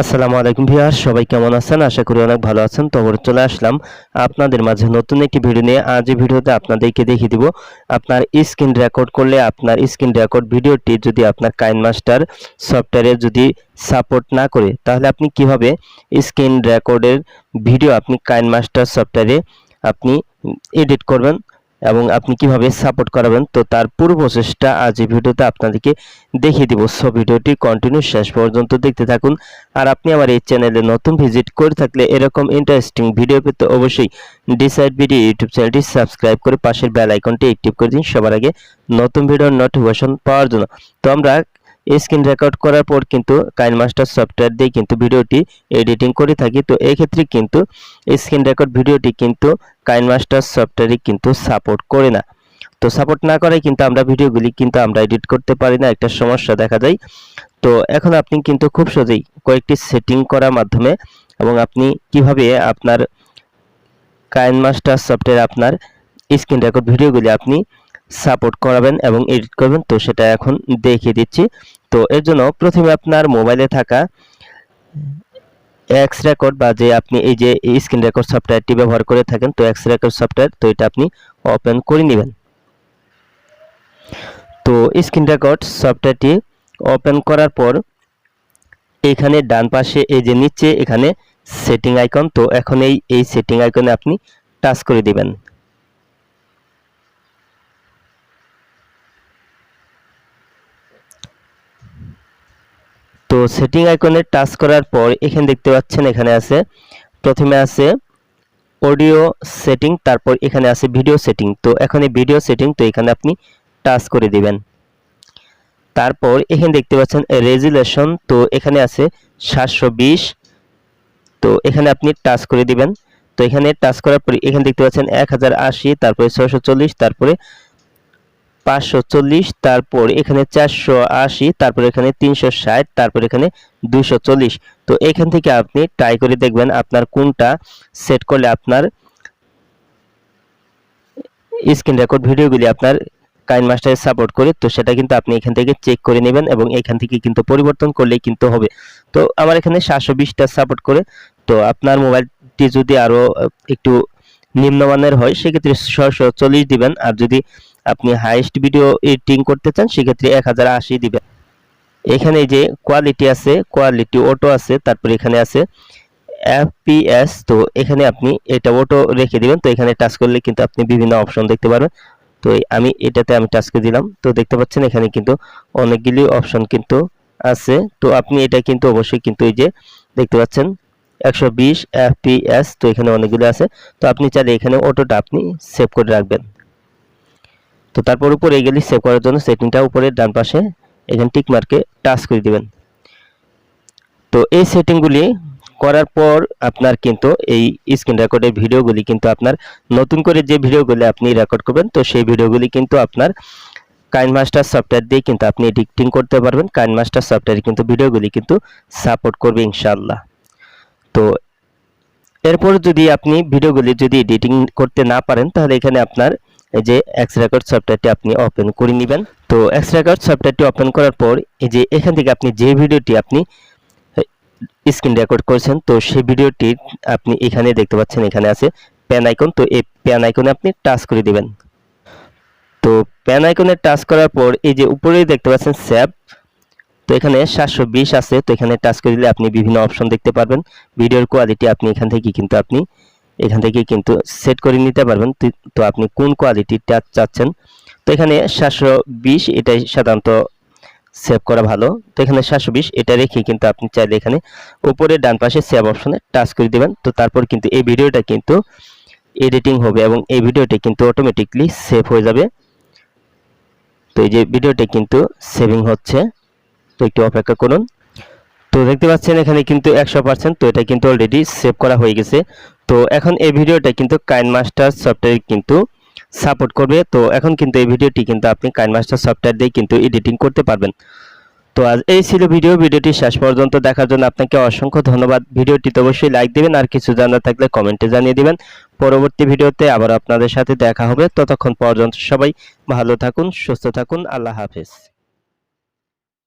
আসসালামু আলাইকুম ভিউয়ার সবাই কেমন আছেন? আশা করি অনেক ভালো আছেন। তো আবার চলে আসলাম আপনাদের মাঝে নতুন একটি ভিডিও নিয়ে। আজ এই ভিডিওতে আপনাদেরকে দেখিয়ে দিব আপনার স্ক্রিন রেকর্ড করলে আপনার স্ক্রিন রেকর্ড ভিডিওটি যদি আপনার কাইন মাস্টার সফটওয়্যারে যদি সাপোর্ট না করে, তাহলে আপনি কীভাবে স্ক্রিন রেকর্ডের ভিডিও আপনি কাইন মাস্টার সফটওয়্যারে আপনি এডিট করবেন? এবং আপনি কীভাবে সাপোর্ট করাবেন, তো তার পুরো প্রসেসটা আজ এই ভিডিওতে আপনাদেরকে দেখিয়ে দিব। সো ভিডিওটি কন্টিনিউ শেষ পর্যন্ত দেখতে থাকুন। আর আপনি আমার এই চ্যানেলে নতুন ভিজিট করে থাকলে এরকম ইন্টারেস্টিং ভিডিও পেতে অবশ্যই ডিসাইড ভিডিও ইউটিউব চ্যানেলটি সাবস্ক্রাইব করে পাশের বেল আইকনটি অ্যাক্টিভ করে দিন। সবার আগে নতুন ভিডিওর নোটিফিকেশন পাওয়ার জন্য। তো আমরা স্ক্রিন রেকর্ড করার পর কিন্তু কাইন মাস্টার সফটওয়্যার দিয়ে কিন্তু ভিডিওটি এডিটিং করে থাকি। তো এই ক্ষেত্রে কিন্তু স্ক্রিন রেকর্ড ভিডিওটি কিন্তু কাইন মাস্টার সফটওয়্যারে কিন্তু সাপোর্ট করে না। তো সাপোর্ট না করায় কিন্তু আমরা ভিডিওগুলি কিন্তু আমরা এডিট করতে পারি না, একটা সমস্যা দেখা যায়। তো এখন আপনি কিন্তু খুব সহজেই কয়েকটি সেটিং করার মাধ্যমে এবং আপনি কীভাবে আপনার কাইন মাস্টার সফটওয়্যার আপনার স্ক্রিন রেকর্ড ভিডিওগুলি আপনি সাপোর্ট করাবেন এবং এডিট করবেন, তো সেটা এখন দেখিয়ে দিচ্ছি। তো এর জন্য প্রথমে আপনার মোবাইলে থাকা এক্স রেকর্ড বা যে আপনি এই যে স্ক্রিন রেকর্ড সফটওয়্যারটি ব্যবহার করে থাকেন, তো এক্স রেকর্ড সফটওয়্যার তো এটা আপনি ওপেন করে নেবেন। তো স্ক্রিন রেকর্ড সফটওয়্যারটি ওপেন করার পর, এখানে ডান পাশে এই যে নিচে এখানে সেটিং আইকন তো এখন এই এই সেটিং আইকনে আপনি টাচ করে দিবেন। তো সেটিং আইকনে টাচ করার পর এখানে দেখতে পাচ্ছেন এখানে আছে, প্রথমে আছে অডিও সেটিং তারপর এখানে আছে ভিডিও সেটিং তো এখন ভিডিও সেটিং তো এখানে আপনি টাচ করে দিবেন। তারপর এখানে দেখতে পাচ্ছেন রেজুলেশন তো এখানে আছে সাতশো বিশ। তো এখানে আপনি টাচ করে দিবেন। তো এখানে টাচ করার পর এখানে দেখতে পাচ্ছেন এক হাজার আশি, তারপরে ছয়শো চল্লিশ, তারপরে পাঁচশো চল্লিশ, তারপর এখানে চারশো আশি, তারপর এখানে তিনশো ষাট, তারপর এখানে দুইশো চল্লিশ। তো এখান থেকে আপনি ট্রাই করে দেখবেন আপনার কোনটা সেট করলে আপনার স্ক্রিন রেকর্ড ভিডিওগুলি আপনার কাইন মাস্টারে সাপোর্ট করে, তো সেটা কিন্তু আপনি এখান থেকে চেক করে নেবেন এবং এখান থেকে কিন্তু পরিবর্তন করলেই কিন্তু হবে। তো আমার এখানে সাতশো বিশটা সাপোর্ট করে, তো আপনার মোবাইলটি যদি আরও একটু নিম্নমানের হয়, সেক্ষেত্রে ছশো চল্লিশ দিবেন। আর যদি আপনি হাইস্ট ভিডিও এডিটিং করতে চান, সেক্ষেত্রে এক হাজার আশি দিবেন। এখানে যে কোয়ালিটি আছে কোয়ালিটি অটো আছে, তারপর এখানে আছে এফপিএস তো এখানে আপনি এটা অটো রেখে দিবেন। তো এখানে টাচ করলে কিন্তু আপনি বিভিন্ন অপশন দেখতে পারবেন। তো আমি এটাতে আমি টাচ করে দিলাম। তো দেখতে পাচ্ছেন এখানে কিন্তু অনেকগুলি অপশন কিন্তু আছে। তো আপনি এটা কিন্তু অবশ্যই কিন্তু এই যে দেখতে পাচ্ছেন একশো বিশ এফপিএস তো এখানে অনেকগুলো আছে। তো আপনি চাইলে এখানে অটোটা আপনি সেভ করে রাখবেন। তো তারপর উপরে এগুলি সেভ করার জন্য সেটিংটা উপরে ডান পাশে, এখানে টিক মার্কে টাচ করে দিবেন। তো এই সেটিংগুলি করার পর আপনার কিন্তু এই স্ক্রিন রেকর্ডের ভিডিওগুলি কিন্তু আপনার, নতুন করে যে ভিডিওগুলি আপনি রেকর্ড করবেন, তো সেই ভিডিওগুলি কিন্তু আপনার কাইন মাস্টার সফটওয়্যার দিয়ে কিন্তু আপনি এডিটিং করতে পারবেন। কাইন মাস্টার সফটওয়্যার কিন্তু ভিডিওগুলি কিন্তু সাপোর্ট করবে ইনশাআল্লাহ। তো এরপর যদি আপনি ভিডিওগুলি যদি এডিটিং করতে না পারেন, তাহলে এখানে আপনার এই যে এক্স রেকর্ড সফটওয়্যারটি আপনি ওপেন করে নেবেন। তো এক্স রেকর্ড সফটওয়্যারটি ওপেন করার পর এই যে এখান থেকে আপনি যে ভিডিওটি আপনি স্ক্রিন রেকর্ড করেছেন, তো সেই ভিডিওটি আপনি এখানে দেখতে পাচ্ছেন, এখানে আছে প্যান আইকন তো এই প্যান আইকনে আপনি টাচ করে দিবেন। তো প্যান আইকনে টাচ করার পর এই যে উপরেই দেখতে পাচ্ছেন সেভ তো এখানে সাতশো বিশ আছে, তো এখানে টাচ করে দিলে আপনি বিভিন্ন অপশন দেখতে পারবেন। ভিডিওর কোয়ালিটি আপনি এখান থেকে কিন্তু আপনি এখান থেকে কিন্তু সেট করে নিতে পারবেন। তো আপনি কোন কোয়ালিটিটা চাচ্ছেন? তো এখানে সাতশো বিশ এটাই সাধারণত সেভ করা ভালো। তো এখানে সাতশো বিশ এটা রেখে কিন্তু আপনি চাইলে এখানে উপরে ডান পাশে সেভ অপশনে টাচ করে দেবেন। তো তারপর কিন্তু এই ভিডিওটা কিন্তু এডিটিং হবে এবং এই ভিডিওটি কিন্তু অটোমেটিকলি সেভ হয়ে যাবে। তো এই যে ভিডিওটি কিন্তু সেভিং হচ্ছে। তো একটু অপেক্ষা করুন। তো দেখতে পাচ্ছেন এখানে কিন্তু একশো পার্সেন্ট তো এটা কিন্তু অলরেডি সেভ করা হয়ে গেছে। তো এখন এই ভিডিওটা কিন্তু কাইন মাস্টার সফটওয়্যার কিন্তু সাপোর্ট করবে। তো এখন কিন্তু এই ভিডিওটি কিন্তু আপনি কাইন মাস্টার সফটওয়্যার দিয়ে কিন্তু এডিটিং করতে পারবেন। তো আজ এই ছিল ভিডিও। ভিডিওটি শেষ পর্যন্ত দেখার জন্য আপনাকে অসংখ্য ধন্যবাদ। ভিডিওটিতে অবশ্যই লাইক দিবেন আর কিছু জানার থাকলে কমেন্টে জানিয়ে দিবেন। পরবর্তী ভিডিওতে আবার আপনাদের সাথে দেখা হবে। ততক্ষণ পর্যন্ত সবাই ভালো থাকুন, সুস্থ থাকুন। আল্লাহ হাফেজ।